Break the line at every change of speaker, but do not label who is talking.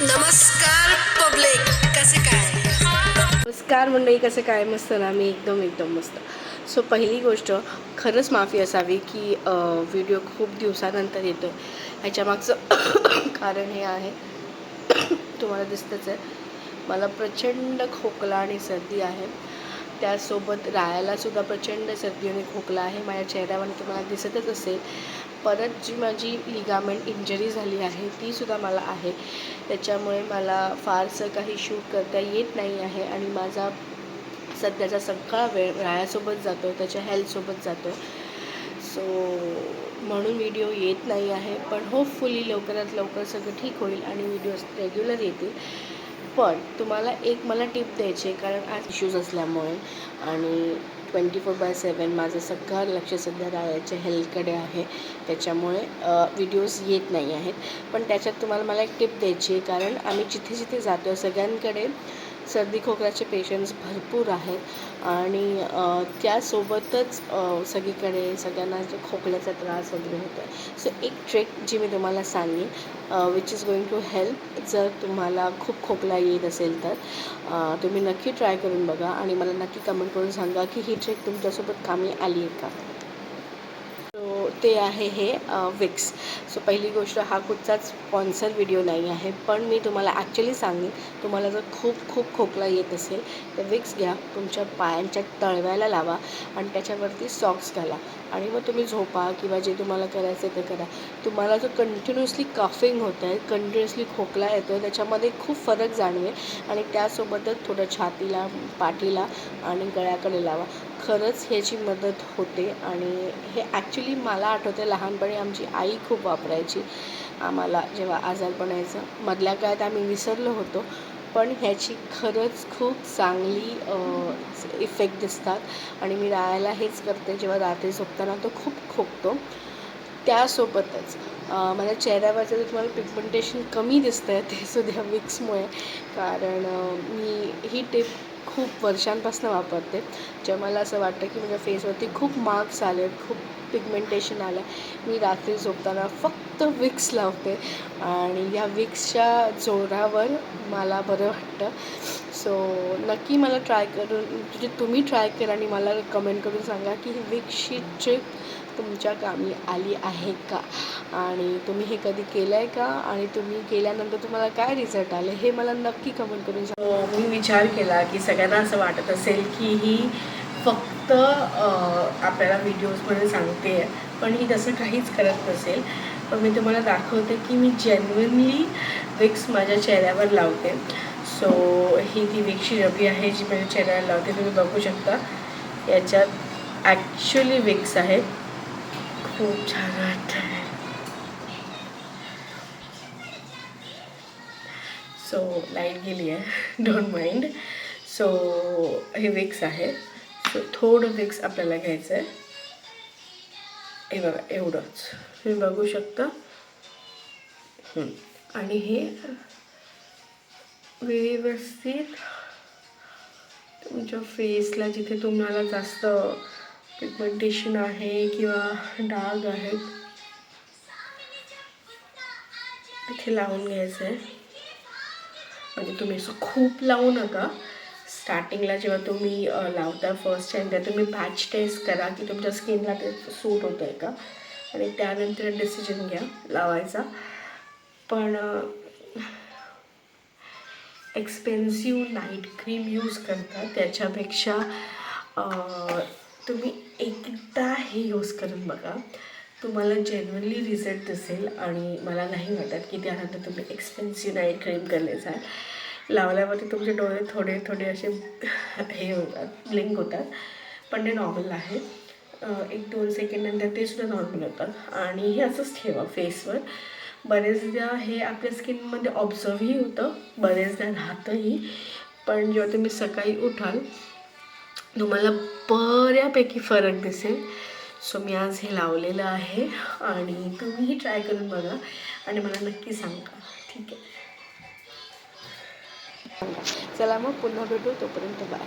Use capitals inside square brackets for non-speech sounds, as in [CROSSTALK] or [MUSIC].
नमस्कार पब्लिक कसे काय?
नमस्कार मंडळी कसं काय? मस्त ना? मी एकदम एकदम मस्त. सो पहिली गोष्ट खरंच माफी असावी की व्हिडिओ खूप दिवसानंतर येतो ह्याच्यामागचं [COUGHS] कारण हे आहे. [COUGHS] तुम्हाला दिसतंच आहे. मला प्रचंड खोकला आणि सर्दी आहे. त्यासोबत रायालासुद्धा प्रचंड सर्दी आणि खोकला आहे. माझ्या चेहऱ्यावर तुम्हाला दिसतच असेल. परत जी माझी लिगामेंट इंजरी झाली आहे तीसुद्धा मला आहे. त्याच्यामुळे मला फारसं काही शूट करता येत नाही आहे आणि माझा सध्याचा सगळा वेळ रायासोबत जातो आहे त्याच्या हेल्थसोबत जातो आहे सो म्हणून व्हिडिओ येत नाही आहे पण होपफुली लवकरात लवकर सगळं ठीक होईल आणि व्हिडिओज रेग्युलर येतील. पण तुम्हाला एक मला टिप द्यायची आहे कारण आज इश्यूज असल्यामुळे आणि ट्वेंटी फोर बाय सेवन माझं सगळं लक्ष सध्या रायाच्या हेल्थकडे आहे. त्याच्यामुळे व्हिडिओज येत नाही आहेत. पण त्याच्यात तुम्हाला मला एक टिप द्यायची आहे. कारण आम्ही जिथे जिथे जातो आहे सगळ्यांकडे सर्दी खोकल्याचे पेशंट्स भरपूर आहेत. आणि त्यासोबतच सगळीकडे सगळ्यांना जे खोकल्याचा त्रास वगैरे होतो आहे सो एक ट्रेक जी मी तुम्हाला सांगेन which is going to help जर तुम्हाला खूप खोकला येत असेल तर तुम्ही नक्की ट्राय करून बघा. आणि मला नक्की कमेंट करून सांगा की ही ट्रेक तुमच्यासोबत कामी आली आहे का? ते आहे हे विक्स सो पहिली गोष्ट हा कुठचाच स्पॉन्सर व्हिडिओ नाही आहे पण मी तुम्हाला ॲक्च्युली सांगेन तुम्हाला जर खूप खूप खोकला येत असेल तर विक्स घ्या तुमच्या पायांच्या तळव्याला लावा आणि त्याच्यावरती सॉक्स घाला. आणि मग तुम्ही झोपा किंवा जे तुम्हाला करायचं आहे ते करा. तुम्हाला जो कंटिन्युअसली कफिंग होत आहे कंटिन्युअसली खोकला येतो आहे त्याच्यामध्ये खूप फरक जाणवेल आणि त्यासोबतच थोडं छातीला पाठीला आणि गळ्याकडे लावा. खरंच ह्याची मदत होते आणि हे ॲक्च्युली मला आठवतं लहानपणी आमची आई खूप वापरायची. आम्हाला जेव्हा आजारपण यायचं मधल्या काळात आम्ही विसरलो होतो. पण ह्याची खरंच खूप चांगली इफेक्ट दिसतात. आणि मी राहायला हेच करते जेव्हा रात्री झोपताना तो खूप खोकतो. त्यासोबतच मला माझ्या चेहऱ्यावरचं जर तुम्हाला पिगमेंटेशन कमी दिसतं आहे ते सुद्धा विक्समुळे कारण मी ही टिप खूप वर्षांपासून वापरते. जेव्हा मला असं वाटतं की माझ्या फेसवरती खूप मार्क्स आले खूप पिगमेंटेशन आलं मी रात्री झोपताना फक्त विक्स लावते. आणि या विक्सच्या जोरावर मला बरं वाटतं सो नक्की मला ट्राय करून म्हणजे तुम्ही ट्राय करा आणि मला कमेंट करून सांगा की ही विक्सची ट्रिक तुमच्या कामी आली आहे का? आणि तुम्ही हे कधी केलं आहे का? आणि तुम्ही केल्यानंतर तुम्हाला काय रिझल्ट आले? हे मला नक्की कमेंट करून सांगा. मी विचार केला की सगळ्यांना असं वाटत असेल की ही फक्त आपल्याला व्हिडिओजमध्ये सांगते पण ही तसं काहीच करत नसेल. पण मी तुम्हाला दाखवते की मी जेन्युनली विक्स माझ्या चेहऱ्यावर लावते. सो ही ती विक्सची रबी आहे जी माझ्या चेहऱ्याला लावते तुम्ही बघू शकता. याच्यात ॲक्च्युली विक्स आहे खूप छान वाटतं सो लाइट गेली आहे. डोंट माइंड सो हे विक्स आहे सो थोडं विक्स आपल्याला घ्यायचं आहे हे बघा एवढंच. तुम्ही बघू शकता. आणि हे व्यवस्थित तुमच्या फेसला जिथे तुम्हाला जास्त पिगमेंटेशन आहे किंवा डाग आहेत तिथे लावून घ्यायचं आहे म्हणजे तुम्ही असं खूप लावू नका. स्टार्टिंगला जेव्हा तुम्ही लावता फर्स्ट टाईम तेव्हा तुम्ही पॅच टेस्ट करा की तुमच्या स्किनला ते सूट होतं आहे का? आणि त्यानंतर डिसिजन घ्या लावायचा. पण एक्सपेन्सिव्ह नाईट क्रीम यूज करता त्याच्यापेक्षा तुम्ही एकदा हे यूज करून बघा. तुम्हाला जेन्युनली रिझल्ट दिसेल आणि मला नाही वाटत की त्यानंतर तुम्ही एक्सपेन्सिव्ह नाईट क्रीम करले जाल लावल्यावरती तुमचे डोळे थोडे थोडे असे हे होतात ब्लिंक होतात. पण ते नॉर्मल आहे. एक दोन सेकंड नंतर ते सुद्धा नॉर्मल होतात आणि हे असंच ठेवा फेसवर बरेचदा हे आपल्या स्किनमध्ये ऑब्झर्वही होतं. बरेचदा राहतंही. पण जेव्हा तुम्ही सकाळी उठाल तुम्हाला बऱ्यापैकी फरक दिसेल. सो मी आज हे लावलेलं आहे आणि तुम्हीही ट्राय करून बघा आणि मला नक्की सांगा. ठीक आहे. चला मग पुन्हा भेटू तोपर्यंत बाय